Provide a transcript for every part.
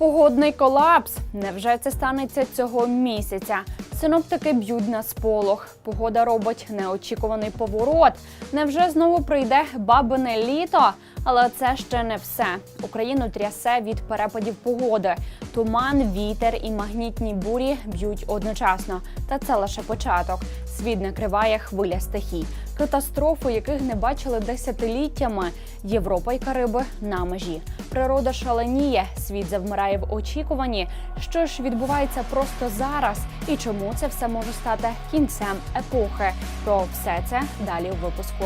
Погодний колапс. Невже це станеться цього місяця? Синоптики б'ють на сполох. Погода робить неочікуваний поворот. Невже знову прийде бабине літо? Але це ще не все. Україну трясе від перепадів погоди. Туман, вітер і магнітні бурі б'ють одночасно. Та це лише початок. Світ накриває хвиля стихій, катастрофи, яких не бачили десятиліттями. Європа й Кариби на межі. Природа шаленіє, світ завмирає в очікуванні. Що ж відбувається просто зараз, і чому це все може стати кінцем епохи? Про все це далі у випуску.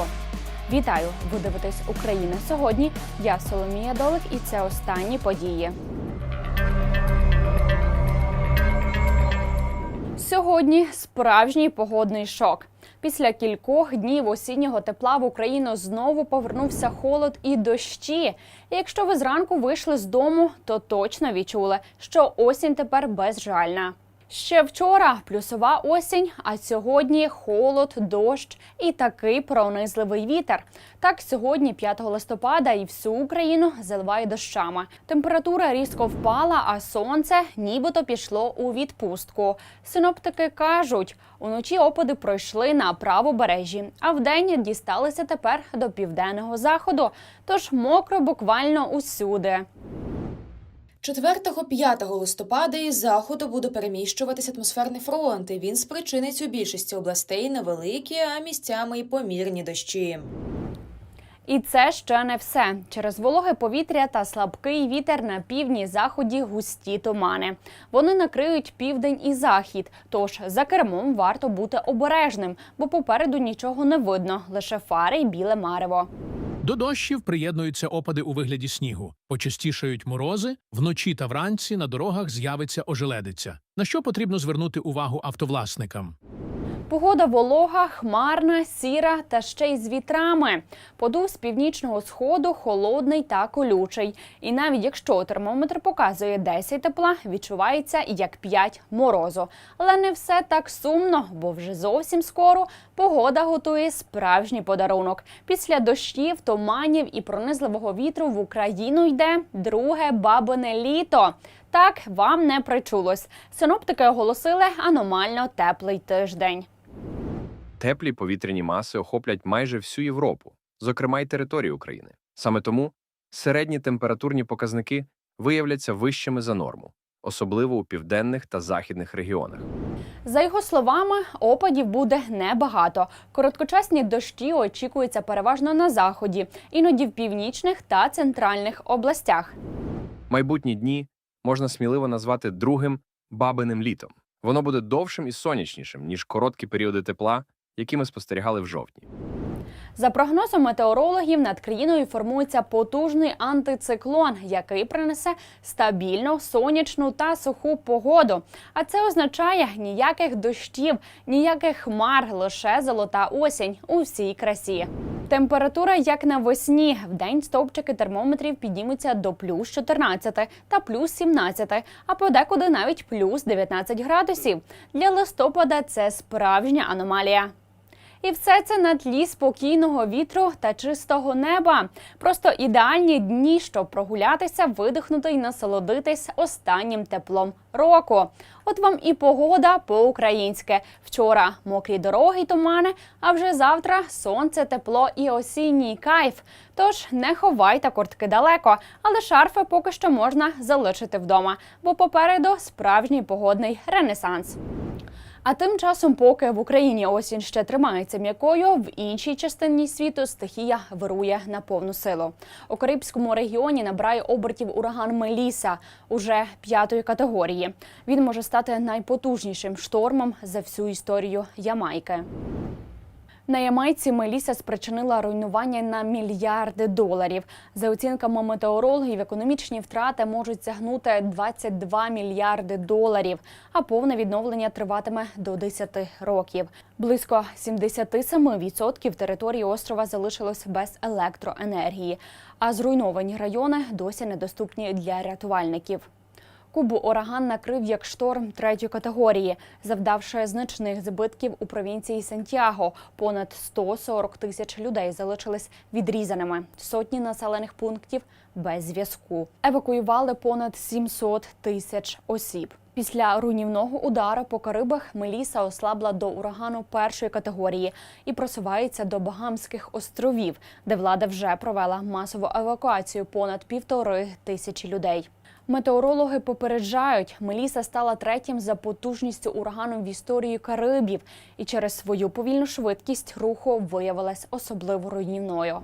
Вітаю! Ви дивитесь Україна сьогодні. Я Соломія Долик, і це останні події. Сьогодні справжній погодний шок. Після кількох днів осіннього тепла в Україну знову повернувся холод і дощі. Якщо ви зранку вийшли з дому, то точно відчули, що осінь тепер безжальна. Ще вчора плюсова осінь, а сьогодні холод, дощ і такий пронизливий вітер. Так, сьогодні, 5 листопада, і всю Україну заливає дощами. Температура різко впала, а сонце нібито пішло у відпустку. Синоптики кажуть, уночі опади пройшли на правобережжі, а вдень дісталися тепер до південного заходу. Тож мокро буквально усюди. 4-5 листопада із заходу буде переміщуватись атмосферний фронт. і Він спричинить у більшості областей невеликі, а місцями й помірні дощі. І це ще не все. Через вологе повітря та слабкий вітер на півдні заході густі тумани. Вони накриють південь і захід. Тож за кермом варто бути обережним, бо попереду нічого не видно, лише фари й біле марево. До дощів приєднуються опади у вигляді снігу, почастішають морози, вночі та вранці на дорогах з'явиться ожеледиця. На що потрібно звернути увагу автовласникам? Погода волога, хмарна, сіра та ще й з вітрами. Подув з північного сходу холодний та колючий. І навіть якщо термометр показує 10 тепла, відчувається як 5 морозу. Але не все так сумно, бо вже зовсім скоро погода готує справжній подарунок. Після дощів, туманів і пронизливого вітру в Україну йде друге бабине літо. Так вам не причулось. Синоптики оголосили аномально теплий тиждень. Теплі повітряні маси охоплять майже всю Європу, зокрема й територію України. Саме тому середні температурні показники виявляться вищими за норму, особливо у південних та західних регіонах. За його словами, опадів буде небагато. Короткочасні дощі очікуються переважно на заході, іноді в північних та центральних областях. Майбутні дні можна сміливо назвати другим бабиним літом. Воно буде довшим і сонячнішим, ніж короткі періоди тепла, які ми спостерігали в жовтні. За прогнозом метеорологів, над країною формується потужний антициклон, який принесе стабільну, сонячну та суху погоду. А це означає ніяких дощів, ніяких хмар, лише золота осінь у всій красі. Температура як навесні. В день стовпчики термометрів піднімуться до плюс 14 та плюс 17, а подекуди навіть плюс 19 градусів. Для листопада це справжня аномалія. І все це на тлі спокійного вітру та чистого неба. Просто ідеальні дні, щоб прогулятися, видихнути і насолодитись останнім теплом року. От вам і погода по-українськи. Вчора мокрі дороги й тумани, а вже завтра сонце, тепло і осінній кайф. Тож не ховайте куртки далеко, але шарфи поки що можна залишити вдома, бо попереду справжній погодний ренесанс. А тим часом, поки в Україні осінь ще тримається м'якою, в іншій частині світу стихія вирує на повну силу. У Карибському регіоні набирає обертів ураган Меліса уже п'ятої категорії. Він може стати найпотужнішим штормом за всю історію Ямайки. На Ямайці Меліса спричинила руйнування на мільярди доларів. За оцінками метеорологів, економічні втрати можуть сягнути 22 мільярди доларів, а повне відновлення триватиме до 10 років. Близько 77% території острова залишилось без електроенергії, а зруйновані райони досі недоступні для рятувальників. Кубу ураган накрив як шторм третьої категорії, завдавши значних збитків у провінції Сантьяго. Понад 140 тисяч людей залишились відрізаними. Сотні населених пунктів без зв'язку. Евакуювали понад 700 тисяч осіб. Після руйнівного удару по Карибах Меліса ослабла до урагану першої категорії і просувається до Багамських островів, де влада вже провела масову евакуацію понад півтори тисячі людей. Метеорологи попереджають, Меліса стала третім за потужністю ураганом в історії Карибів і через свою повільну швидкість руху виявилась особливо руйнівною.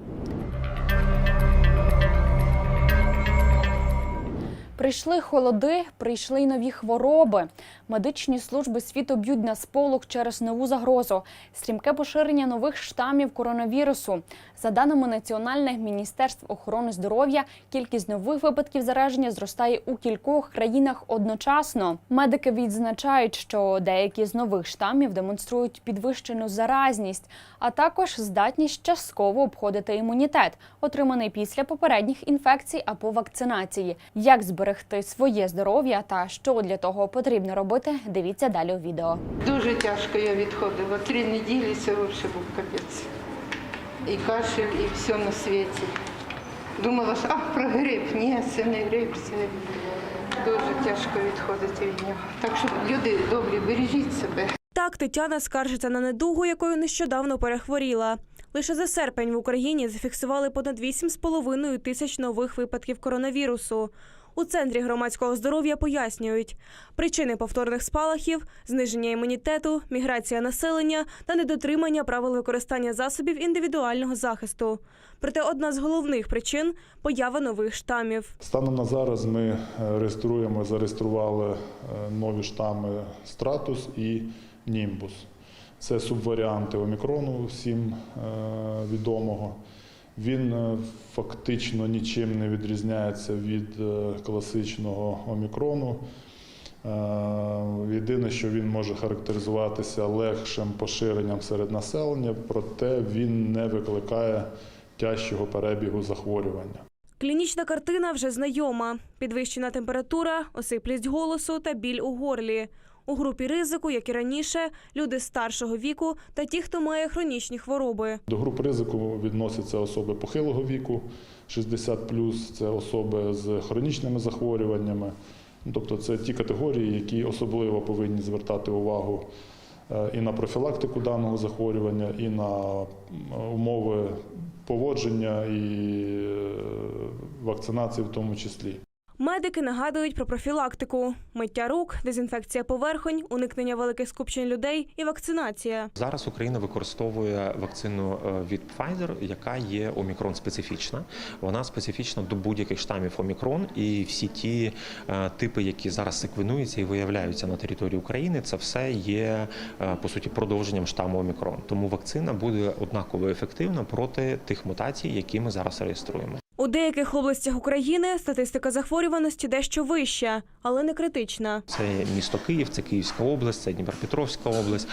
Прийшли холоди, прийшли й нові хвороби. Медичні служби світу б'ють на сполох через нову загрозу. Стрімке поширення нових штамів коронавірусу. За даними Національних міністерств охорони здоров'я, кількість нових випадків зараження зростає у кількох країнах одночасно. Медики відзначають, що деякі з нових штамів демонструють підвищену заразність, а також здатність частково обходити імунітет, отриманий після попередніх інфекцій або вакцинації. Як зберегти своє здоров'я та що для того потрібно робити, дивіться далі у відео. Дуже тяжко я відходила. Три неділі це взагалі був капець. І кашель, і все на світі. Думала, що а, про грип. Ні, це не грип, це дуже тяжко відходити від нього. Так що, люди добрі, бережіть себе. Так, Тетяна скаржиться на недугу, якою нещодавно перехворіла. Лише за серпень в Україні зафіксували понад 8,5 тисяч нових випадків коронавірусу. У центрі громадського здоров'я пояснюють причини повторних спалахів, зниження імунітету, міграція населення та недотримання правил використання засобів індивідуального захисту. Проте одна з головних причин поява нових штамів. Станом на зараз ми е, реєструємо, зареєстрували е, нові штами Стратус і Німбус. Це субваріанти омікрону, всім е, відомого. Він е, фактично нічим не відрізняється від е, класичного омікрону. Е, Єдине, що він може характеризуватися легшим поширенням серед населення, проте він не викликає тяжчого перебігу захворювання. Клінічна картина вже знайома: підвищена температура, осиплість голосу та біль у горлі. У групі ризику, як і раніше, люди старшого віку та ті, хто має хронічні хвороби. До груп ризику відносяться особи похилого віку, 60+, це особи з хронічними захворюваннями. Ну, Тобто це ті категорії, які особливо повинні звертати увагу е, і на профілактику даного захворювання, і на умови поводження і е, вакцинації в тому числі. Медики нагадують про профілактику: миття рук, дезінфекція поверхонь, уникнення великих скупчень людей і вакцинація. Зараз Україна використовує вакцину е, від Pfizer, яка є омікрон специфічна. Вона специфічна до будь-яких штамів омікрон, і всі ті е, типи, які зараз секвенуються і виявляються на території України, це все є е, по суті продовженням штаму омікрон. Тому вакцина буде однаково ефективна проти тих мутацій, які ми зараз реєструємо. У деяких областях України статистика захворюваності дещо вища, але не критична. Це місто Київ, це Київська область, це Дніпропетровська область,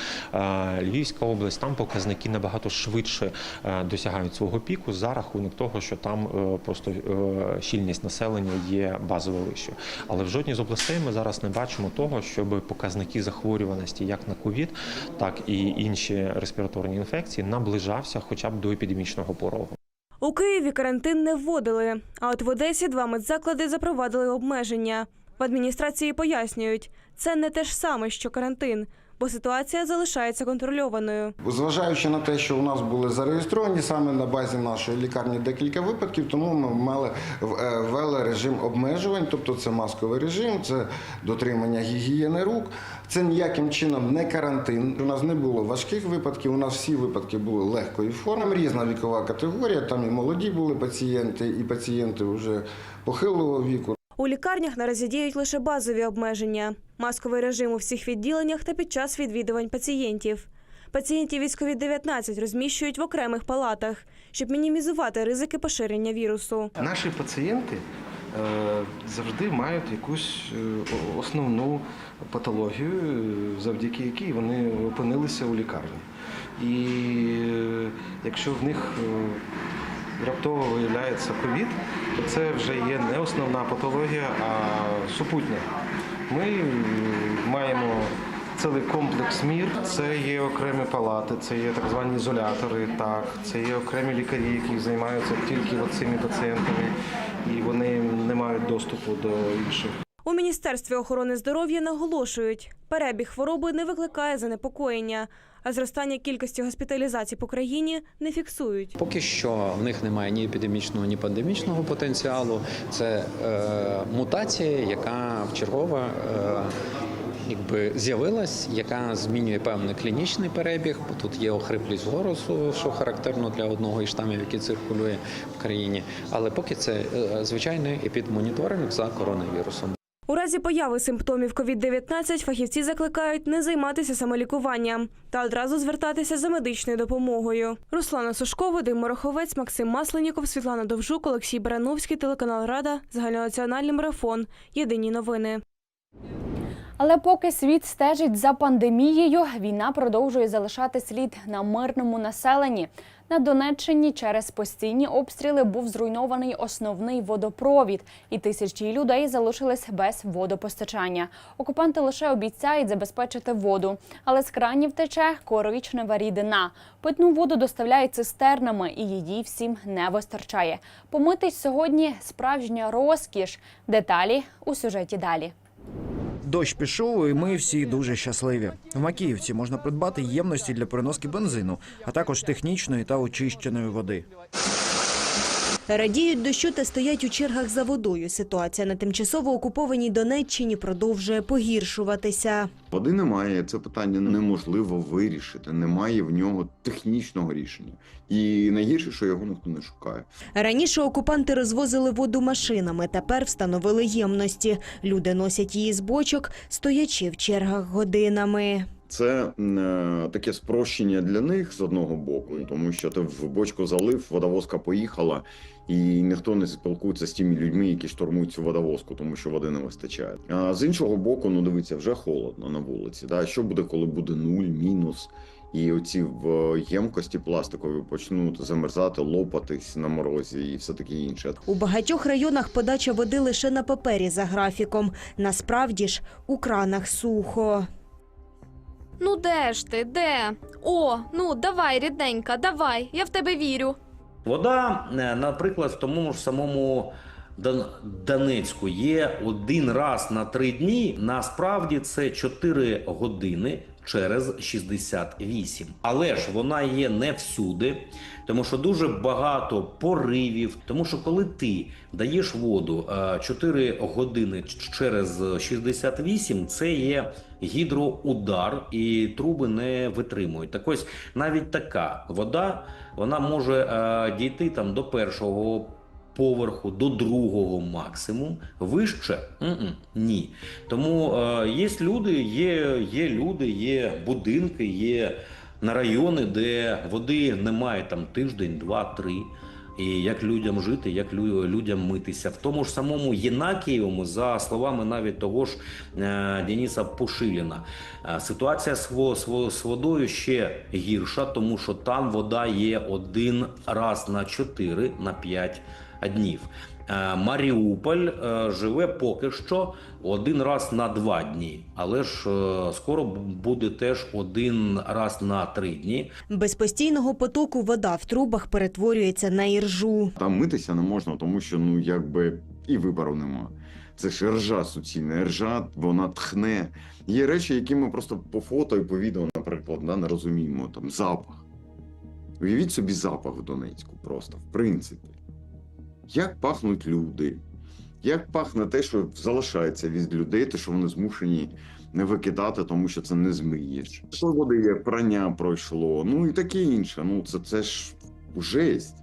Львівська область. Там показники набагато швидше е, досягають свого піку за рахунок того, що там е, просто е, щільність населення є базово вищою. Але в жодній з областей ми зараз не бачимо того, щоб показники захворюваності як на ковід, так і інші респіраторні інфекції наближався хоча б до епідемічного порогу. У Києві карантин не вводили, а от в Одесі два медзаклади запровадили обмеження. В адміністрації пояснюють, це не те ж саме, що карантин, бо ситуація залишається контрольованою. Зважаючи на те, що у нас були зареєстровані саме на базі нашої лікарні декілька випадків, тому ми мали е, ввели режим обмежувань, тобто це масковий режим, це дотримання гігієни рук. Це ніяким чином не карантин. У нас не було важких випадків. У нас всі випадки були легкої форми. Там різна вікова категорія. Там і молоді були пацієнти, і пацієнти вже похилого віку. У лікарнях наразі діють лише базові обмеження: масковий режим у всіх відділеннях та під час відвідувань пацієнтів. Пацієнтів із COVID-19 розміщують в окремих палатах, щоб мінімізувати ризики поширення вірусу. Наші пацієнти е, завжди мають якусь е, основну патологію, е, завдяки якій вони опинилися у лікарні. І якщо в них раптово виявляється ковід, то це вже є не основна патологія, а супутня Ми маємо цілий комплекс мір. Це є окремі палати, це є так звані ізолятори. Так, це є окремі лікарі, які займаються тільки цими пацієнтами, і вони не мають доступу до інших. У міністерстві охорони здоров'я наголошують, перебіг хвороби не викликає занепокоєння, а зростання кількості госпіталізацій по країні не фіксують. Поки що в них немає ні епідемічного, ні пандемічного потенціалу. Це е, мутація, яка вчергово е, якби з'явилась, яка змінює певний клінічний перебіг. Бо тут є охриплість голосу, що характерно для одного із штамів, який циркулює в країні. Але поки це е, звичайний епідмоніторинг за коронавірусом. У разі появи симптомів COVID-19 фахівці закликають не займатися самолікуванням та одразу звертатися за медичною допомогою. Руслана Сушко, Вадим Мороховець, Максим Масленіков, Світлана Довжук, Олексій Барановський, телеканал Рада, загальнонаціональний марафон. Єдині новини. Але поки світ стежить за пандемією, війна продовжує залишати слід на мирному населенні. На Донеччині через постійні обстріли був зруйнований основний водопровід, і тисячі людей залишились без водопостачання. Окупанти лише обіцяють забезпечити воду, але з кранів тече коричнева рідина. Питну воду доставляють цистернами, і її всім не вистачає. Помитись сьогодні справжня розкіш. Деталі у сюжеті далі. Дощ пішов, і ми всі дуже щасливі. В Макіївці можна придбати ємності для переноски бензину, а також технічної та очищеної води. Радіють дощу та стоять у чергах за водою. Ситуація на тимчасово окупованій Донеччині продовжує погіршуватися. Води немає, це питання неможливо вирішити. Немає в нього технічного рішення. І найгірше, що його ніхто не шукає. Раніше окупанти розвозили воду машинами, тепер встановили ємності. Люди носять її з бочок, стоячи в чергах годинами. Це е, таке спрощення для них з одного боку, тому що ти в бочку залив, водовозка поїхала, і ніхто не спілкується з тими людьми, які штурмують цю водовозку, тому що води не вистачає. А з іншого боку, ну дивіться, вже холодно на вулиці. Да? Що буде, коли буде нуль, мінус? І оці в ємкості пластикові почнуть замерзати, лопатись на морозі і все таке інше. У багатьох районах подача води лише на папері за графіком. Насправді ж у кранах сухо. Ну де ж ти? Де? О, ну давай, рідненька, давай, я в тебе вірю. Вода, е, наприклад, в тому ж самому Донецьку є один раз на три дні. Насправді це 4 години через 68. Але ж вона є не всюди, тому що дуже багато поривів. Тому що коли ти даєш воду е, 4 години ч- через 68, це є гідроудар, і труби не витримують. Так ось навіть така вода вона може е, дійти там до першого поверху, до другого максимум. Вище М-м, ні. Тому е, є люди, є, є люди, є будинки, є на райони, де води немає там тиждень, два, три. І як людям жити, як людям митися. В тому ж самому Єнакієвому, за словами навіть того ж е, Дениса Пушиліна, е, ситуація з, во- з з водою ще гірша, тому що там вода є один раз на 4 на 5 днів. Е, Маріуполь е, живе поки що один раз на два дні, але ж е, скоро буде теж один раз на три дні. Без постійного потоку вода в трубах перетворюється на іржу. Там митися не можна, тому що ну якби і вибору нема. Це ж ржа суцільна, ржа, вона тхне. Є речі, які ми просто по фото і по відео, наприклад, да, не розуміємо. Там запах. Уявіть собі запах в Донецьку просто, в принципі. Як пахнуть люди? Як пахне те, що залишається від людей, те, що вони змушені не викидати, тому що це не змиєш. Що води є, прання пройшло, ну і таке інше. Ну це, це ж жесть.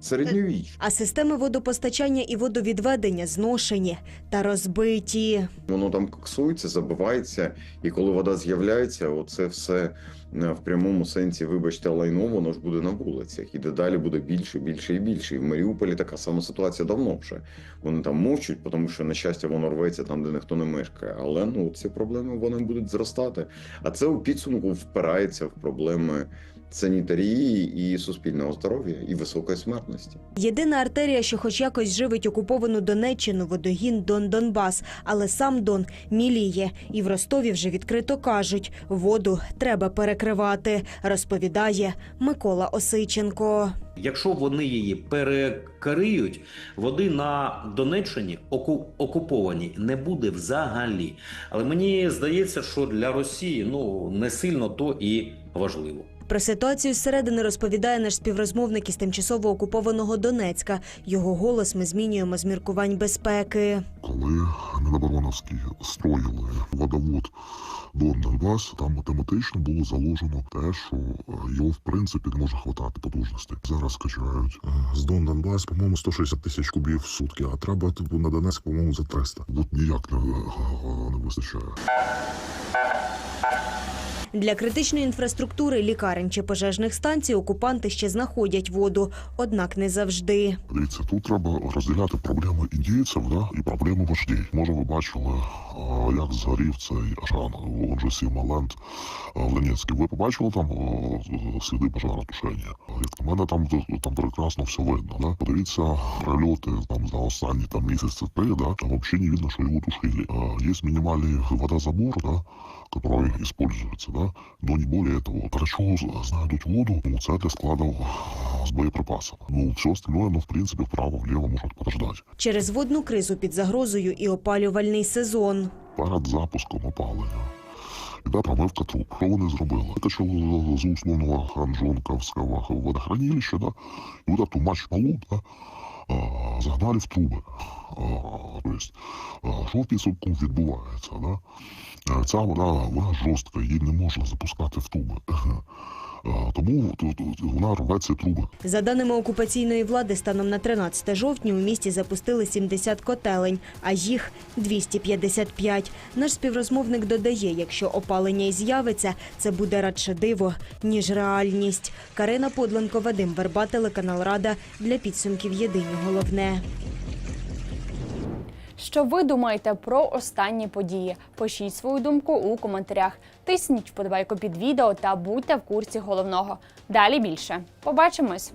Середньовіч. А системи водопостачання і водовідведення зношені та розбиті. Воно там коксується, забивається, і коли вода з'являється, оце все е, в прямому сенсі, вибачте, лайно, воно ж буде на вулицях. І дедалі буде більше, більше і більше. І в Маріуполі така сама ситуація давно вже. Вони там мовчуть, тому що, на щастя, воно рветься там, де ніхто не мешкає. Але ну ці проблеми вони будуть зростати. А це у підсумку впирається в проблеми санітарії і суспільного здоров'я, і високої смертності. Єдина артерія, що хоч якось живить окуповану Донеччину, водогін Дон Донбас, але сам Дон міліє. І в Ростові вже відкрито кажуть, воду треба перекривати, розповідає Микола Осиченко. Якщо вони її перекриють, води на Донеччині оку- окупованій не буде взагалі. Але мені здається, що для Росії ну не сильно то і важливо. Про ситуацію зсередини розповідає наш співрозмовник із тимчасово окупованого Донецька. Його голос ми змінюємо з міркувань безпеки. коли Мінобороновські строїли водовод Дон Донбас, там математично було заложено те, що е, його в принципі не може хватати потужностей. Зараз качають е, з Дон Донбас, по-моєму, 160 тисяч кубів в сутки, а треба на Донецьк, по-моєму, за 300. Тут ніяк не, е, не вистачає. Для критичної інфраструктури лікарень чи пожежних станцій окупанти ще знаходять воду, однак не завжди. Дивіться, тут треба розділяти проблеми індійців да, і проблеми вождів. Може, ви бачили, як згорів цей Ашан, же Сімаленд в Ленінській. Ви побачили там сліди пожаротушення? Як на мене, там, там прекрасно все видно. Да? Подивіться прильоти там за останні там місяці три, да? там взагалі не видно, що його тушили. Є мінімальний водозабор, да? используется, да, но не более того. Чего знайдуть воду? Ну, це для складів з боєприпасами. Ну, все остальное, ну, в принципе, вправо-вліво можуть подождати. Через водну кризу під загрозою і опалювальний сезон. Перед запуском опалення. Іде промивка труб. Що вони зробили? Витащили з условного Ханжонковського водохранилища, да, і вот эту мощь малу, да, загнали в труби. А, то есть, а, що в підсумку відбувається, да? Е, Ця вода, вона жорстка, її не можна запускати в труби. Тому вона рве ці труби. За даними окупаційної влади, станом на 13 жовтня у місті запустили 70 котелень, а їх 255. Наш співрозмовник додає, якщо опалення й з'явиться, це буде радше диво, ніж реальність. Карина Подленко, Вадим Верба, телеканал Рада для підсумків Єдині головне. Що ви думаєте про останні події? Пишіть свою думку у коментарях. Тисніть вподобайку під відео та будьте в курсі головного. Далі більше. Побачимось!